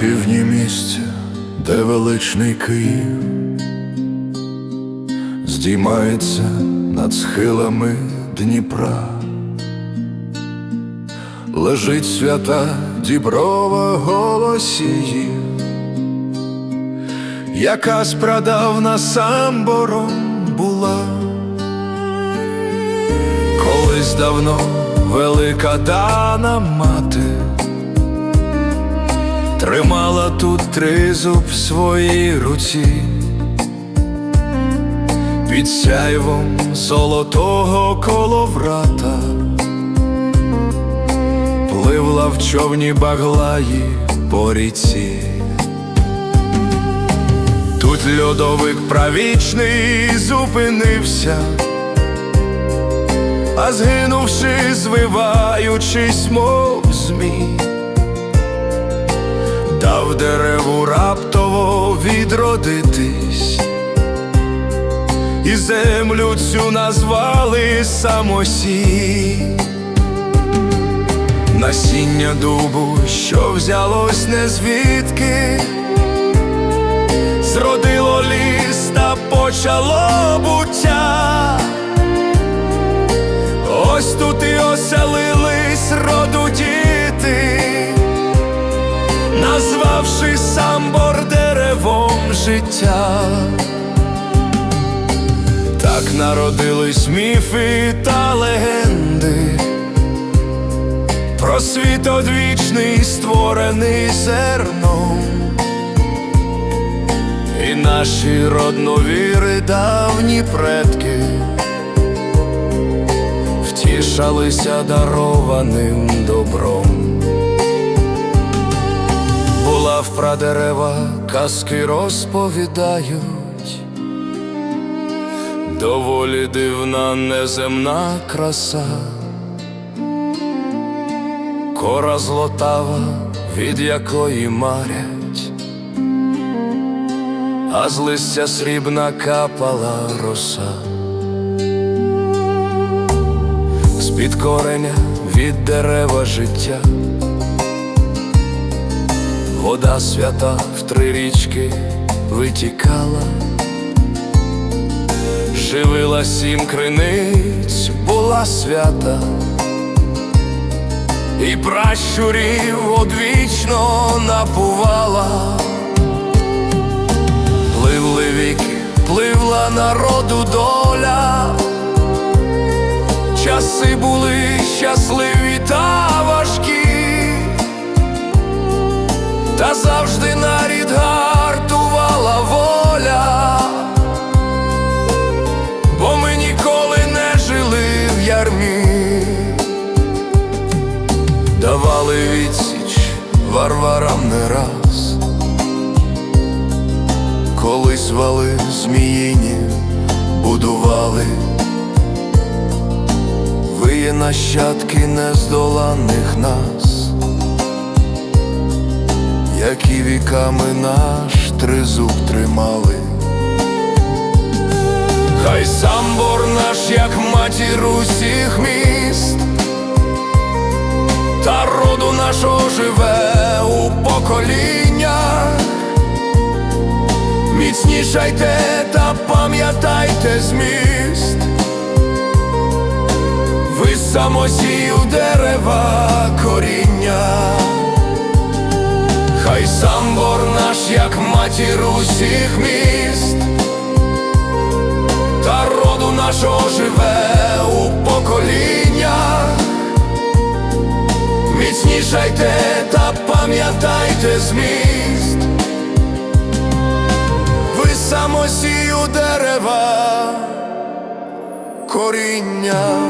півдні місця, де величний Київ здіймається над схилами Дніпра, лежить свята діброва голосіїв, яка спрадавна самбором була. Колись давно велика дана мати Тримала тут тризуб в своїй руці, під сяйвом золотого коловрата, пливла в човні баглаї по ріці. Тут льодовик правічний зупинився, а згинувши, звиваючись, мов змій дав дереву раптово відродитись, і землю цю назвали самосій. Насіння дубу, що взялось не звідки, зродило ліс та почало буття. Ось тут і оселились життя, так народились міфи та легенди, про світ одвічний створений зерном, і наші родновіри давні предки втішалися дарованим добром. Була в прадерева, казки розповідають, доволі дивна неземна краса, кора злотава, від якої марять, а з листя срібна капала роса, з-під кореня від дерева життя. Вода свята в три річки витікала, живила сім криниць, була свята, і пращурів одвічно напувала, пливли віки, пливла народу доля, часи були щасливі та давали відсіч варварам не раз, колись вали зміїні будували, ви є нащадки нездоланних нас які віками наш тризуб тримали. Хай самбор наш, як матір усіх міст, нашого живе у поколіннях. Міцнішайте та пам'ятайте зміст, ви самосію дерева коріння. Хай самбор наш, як матір усіх міст, та роду нашого живе у поколіннях. Міцнішайте та пам'ятайте зміст, ви самосію дерева коріння.